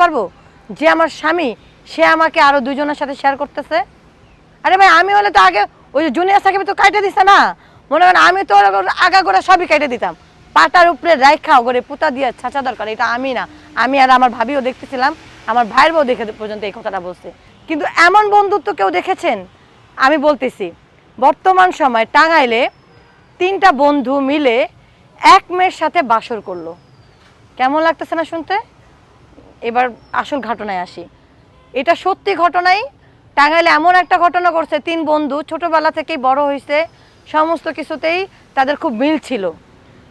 পারব? যে আমার স্বামী, সে আমাকে আরও দুজনের সাথে শেয়ার করতেছে। আরে ভাই, আমি হলে তো আগে ওই জুনিয়র সাকিব তো কাটে দিছে না। মনে করেন আমি তো আগা করে সবই কেটে দিতাম। পাটার উপরে রাইখা করে পুতা দিয়ে ছাঁচা দরকার, এটা আমি না। আমি আর আমার ভাবিও দেখতেছিলাম, আমার ভাইয়ের বউ দেখে পর্যন্ত এই কথাটা বলছে। কিন্তু এমন বন্ধুত্ব কেউ দেখেছেন? আমি বলতেছি, বর্তমান সময় টাঙ্গাইলে তিনটা বন্ধু মিলে এক মেয়ের সাথে বাসর করল। কেমন লাগতেছে না শুনতে? এবার আসল ঘটনায় আসি। এটা সত্যি ঘটনাই। টাঙ্গাইলে এমন একটা ঘটনা করছে তিন বন্ধু ছোটবেলা থেকেই বড় হয়েছে, সমস্ত কিছুতেই তাদের খুব মিল ছিল।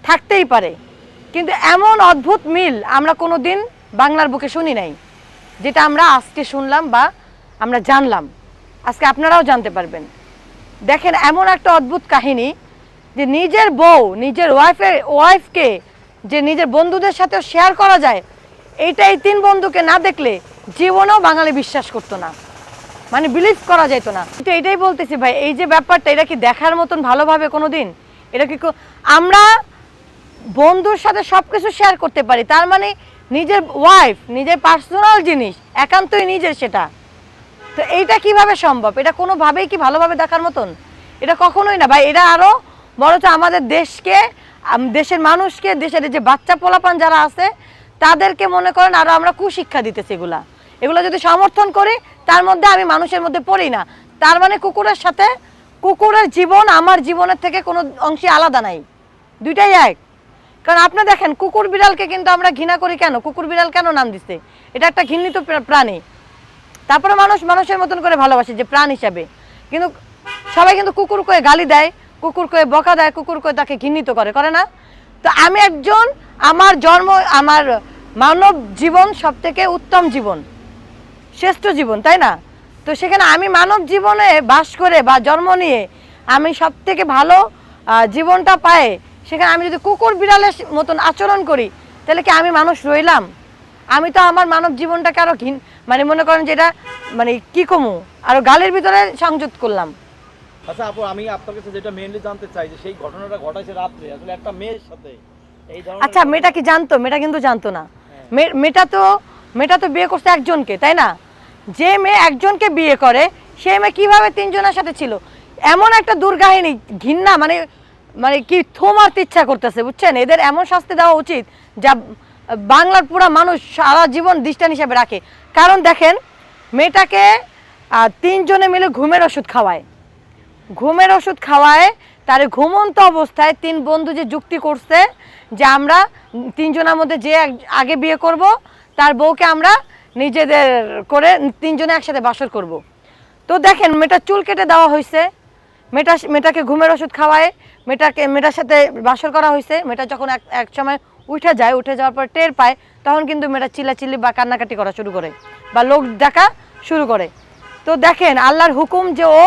থাকতেই পারে, কিন্তু এমন অদ্ভুত মিল আমরা কোনো দিন বাংলার বুকে শুনি নাই, যেটা আমরা আজকে শুনলাম বা আমরা জানলাম। আজকে আপনারাও জানতে পারবেন। দেখেন, এমন একটা অদ্ভুত কাহিনী যে নিজের বউ, নিজের ওয়াইফের ওয়াইফকে যে নিজের বন্ধুদের সাথে শেয়ার করা যায় এইটা এই তিন বন্ধুকে না দেখলে জীবনেও বাঙালি বিশ্বাস করতো না। মানে বিলিভ করা যেত না। কিন্তু এটাই বলতেছি ভাই, এই যে ব্যাপারটা, এটা কি দেখার মতন ভালোভাবে কোনো দিন এটা কি আমরা বন্ধুর সাথে সব কিছু শেয়ার করতে পারি, তার মানে নিজের ওয়াইফ নিজের পার্সোনাল জিনিস, একান্তই নিজের সেটা। তো এইটা কীভাবে সম্ভব? এটা কোনোভাবেই কি ভালোভাবে দেখার মতন? এটা কখনোই না। ভাই, এটা আরও বরঞ্চ আমাদের দেশকে দেশের মানুষকে, দেশের যে বাচ্চা পোলাপান যারা আছে তাদেরকে মনে করেন আরও আমরা কুশিক্ষা দিতেছি এগুলা। এগুলো যদি সমর্থন করি, তার মধ্যে আমি মানুষের মধ্যে পড়ি না। তার মানে কুকুরের সাথে, কুকুরের জীবন আমার জীবনের থেকে কোনো অংশে আলাদা নাই। দুইটাই এক। কারণ আপনি দেখেন, কুকুর বিড়ালকে কিন্তু আমরা ঘৃণা করি কেন? কুকুর বিড়াল কেন নাম দিচ্ছে এটা একটা ঘৃণিত প্রাণী। তারপরে মানুষ মানুষের মতন করে ভালোবাসে যে প্রাণ হিসাবে। কিন্তু সবাই কিন্তু কুকুর করে গালি দেয়, কুকুর করে বকা দেয়, কুকুর করে তাকে ঘৃণিত করে করে না? তো আমি একজন, আমার জন্ম, আমার মানব জীবন সব থেকে উত্তম জীবন শ্রেষ্ঠ জীবন তাই না? তো সেখানে আমি মানব জীবনে বাস করে বা জন্ম নিয়ে আমি সব থেকে ভালো জীবনটা পাই সেখানে আমি যদি কুকুর বিড়ালের মতন আচরণ করি তাহলে কি আমি মানুষ রইলাম? আমি তো আমার মানব জীবনটাকে আরও ঘিন মানে মনে করেন যেটা মানে কি কমু? আরও গালের ভিতরে সংযুক্ত করলাম। আচ্ছা আপু আমি আপনার কাছে যেটা মেইনলি জানতে চাই যে সেই ঘটনাটা ঘটাইছে রাত্রে আসলে একটা মেয়ের সাথে আচ্ছা মেয়েটা কি জানতো? মেয়েটা কিন্তু জানতো না। মেয়েটা তো মেয়েটা তো বিয়ে করছে একজনকে, তাই না? যে মেয়ে একজনকে বিয়ে করে, সে মেয়ে কীভাবে তিনজনের সাথে ছিল? এমন একটা দুর্গাহিনী, ঘৃণা মানে মানে কি থো মারতে ইচ্ছা করতেছে, বুঝছেন? এদের এমন শাস্তি দেওয়া উচিত যা বাংলার পুরা মানুষ সারা জীবন দৃষ্টান হিসাবে রাখে। কারণ দেখেন, মেয়েটাকে তিনজনে মিলে ঘুমের ওষুধ খাওয়ায়। ঘুমের ওষুধ খাওয়ায়, তার ঘুমন্ত অবস্থায় তিন বন্ধু যে যুক্তি করছে যে আমরা তিনজনের মধ্যে যে আগে বিয়ে করব, তার বউকে আমরা নিজেদের করে তিনজনে একসাথে বাসর করব। তো দেখেন, মেয়েটার চুল কেটে দেওয়া হয়েছে। মেয়েটা মেয়েটাকে ঘুমের ওষুধ খাওয়ায়, মেয়েটাকে মেয়েটার সাথে বাসর করা হয়েছে। মেয়েটা যখন এক এক সময় উঠে যায়, উঠে যাওয়ার পর টের পায়, তখন কিন্তু মেয়েটা চিল্লাচিল্লি বা কান্নাকাটি করা শুরু করে বা লোক ডাকা শুরু করে। তো দেখেন, আল্লাহর হুকুম যে ও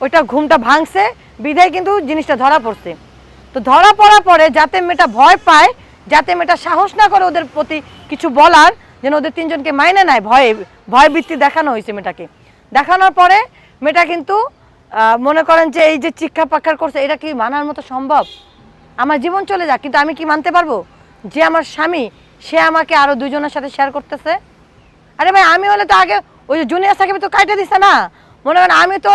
ওইটা ঘুমটা ভাঙছে, বিধায় কিন্তু জিনিসটা ধরা পড়ছে। তো ধরা পড়ার পরে যাতে মেয়েটা ভয় পায় যাতে মেয়েটা সাহস না করে ওদের প্রতি কিছু বলার, যেন ওদের তিনজনকে মাইনে নেয়। ভয়ে ভয় বৃত্তি দেখানো হয়েছে মেয়েটাকে। দেখানোর পরে মেয়েটা কিন্তু মনে করেন যে এই যে চিক্ষা পাক্ষার করছে, এটা কি মানার মতো সম্ভব? আমার জীবন চলে যাক, কিন্তু আমি কি মানতে পারব? যে আমার স্বামী, সে আমাকে আরও দুজনের সাথে শেয়ার করতেছে? আরে ভাই, আমি হলে তো আগে ওই যে জুনিয়র সাকিব তো কাটে দিছে না? মনে করেন আমি তো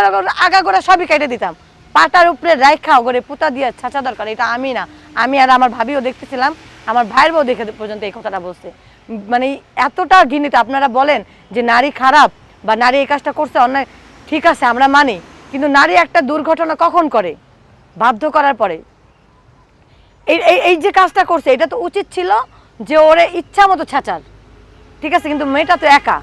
আগা করে সবই কেটে দিতাম। পাটার উপরে রাইখা করে পুতা দিয়ে ছাঁচা দরকার, এটা আমি না। আমি আর আমার ভাবিও দেখতেছিলাম আমার ভাইয়ের বউ দেখে পর্যন্ত এই কথাটা বলছে। মানে এতটা ঘৃণিত, আপনারা বলেন যে নারী খারাপ বা নারী এই কাজটা করছে, অন্যায়, ঠিক আছে, আমরা মানি, কিন্তু নারী একটা দুর্ঘটনা কখন করে? বাধ্য করার পরে। এই, এই- যে কাজটা করছে, এটা তো উচিত ছিল যে ওরে ইচ্ছা মতো ছাচার। ঠিক আছে, কিন্তু মেয়েটা তো একা।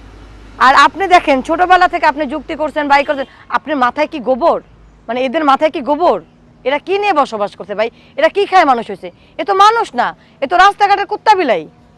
আর আপনি দেখেন, ছোটবেলা থেকে আপনি যুক্তি করছেন, বাই করছেন, আপনার মাথায় কি গোবর? মানে এদের মাথায় কি গোবর? এরা কি নিয়ে বসবাস করছে ভাই? এরা কি খায় মানুষ হয়েছে এ তো মানুষ না, এ তো রাস্তাঘাটের কুত্তা বিলাই।